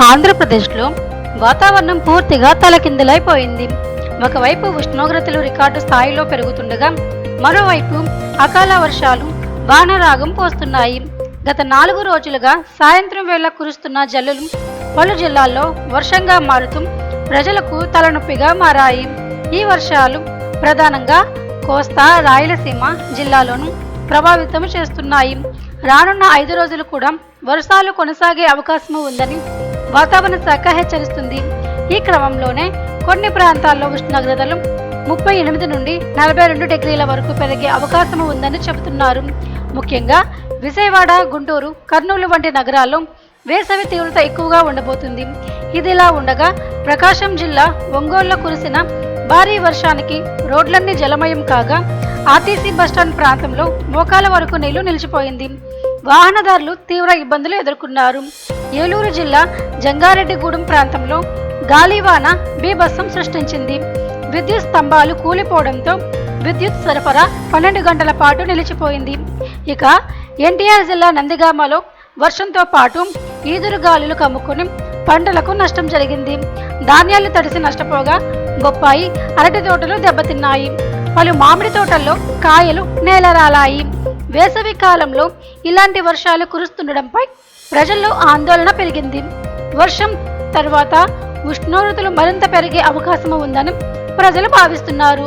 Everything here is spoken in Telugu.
ఆంధ్రప్రదేశ్లో వాతావరణం పూర్తిగా తలకిందులైపోయింది. ఒకవైపు ఉష్ణోగ్రతలు రికార్డు స్థాయిలో పెరుగుతుండగా మరోవైపు అకాల వర్షాలు వానరాగం పోస్తున్నాయి. గత నాలుగు రోజులుగా సాయంత్రం వేళ కురుస్తున్న జల్లులు పలు జిల్లాల్లో వర్షంగా మారుతూ ప్రజలకు తలనొప్పిగా మారాయి. ఈ వర్షాలు ప్రధానంగా కోస్తా రాయలసీమ జిల్లాలోనూ ప్రభావితం చేస్తున్నాయి. రానున్న ఐదు రోజులు కూడా వర్షాలు కొనసాగే అవకాశం ఉందని వాతావరణ శాఖ హెచ్చరిస్తుంది. ఈ క్రమంలోనే కొన్ని ప్రాంతాల్లో ఉష్ణోగ్రతలు ముప్పై ఎనిమిది నుండి నలభై రెండు డిగ్రీల వరకు పెరిగే అవకాశం ఉందని చెబుతున్నారు. ముఖ్యంగా విజయవాడ గుంటూరు కర్నూలు వంటి నగరాల్లో వేసవి తీవ్రత ఎక్కువగా ఉండబోతుంది. ఇదిలా ఉండగా ప్రకాశం జిల్లా ఒంగోలులో కురిసిన భారీ వర్షానికి రోడ్లన్నీ జలమయం కాగా ఆర్టీసీ బస్టాండ్ ప్రాంతంలో మోకాల వరకు నీళ్ళు నిలిచిపోయింది. వాహనదారులు తీవ్ర ఇబ్బందులు ఎదుర్కొన్నారు. ఏలూరు జిల్లా జంగారెడ్డిగూడెం ప్రాంతంలో గాలివాన బీభత్సం సృష్టించింది. విద్యుత్ స్తంభాలు కూలిపోవడంతో విద్యుత్ సరఫరా పన్నెండు గంటల పాటు నిలిచిపోయింది. ఇక ఎన్టీఆర్ జిల్లా నందిగామలో వర్షంతో పాటు ఈదురు గాలులు కమ్ముకొని పంటలకు నష్టం జరిగింది. ధాన్యాలు తడిసి నష్టపోగా బొప్పాయి అరటి తోటలు దెబ్బతిన్నాయి. పలు మామిడి తోటల్లో కాయలు నేలరాలాయి. వేసవి కాలంలో ఇలాంటి వర్షాలు కురుస్తుండడంపై ప్రజల్లో ఆందోళన పెరిగింది. వర్షం తర్వాత ఉష్ణోగ్రతలు మరింత పెరిగే అవకాశం ఉందని ప్రజలు భావిస్తున్నారు.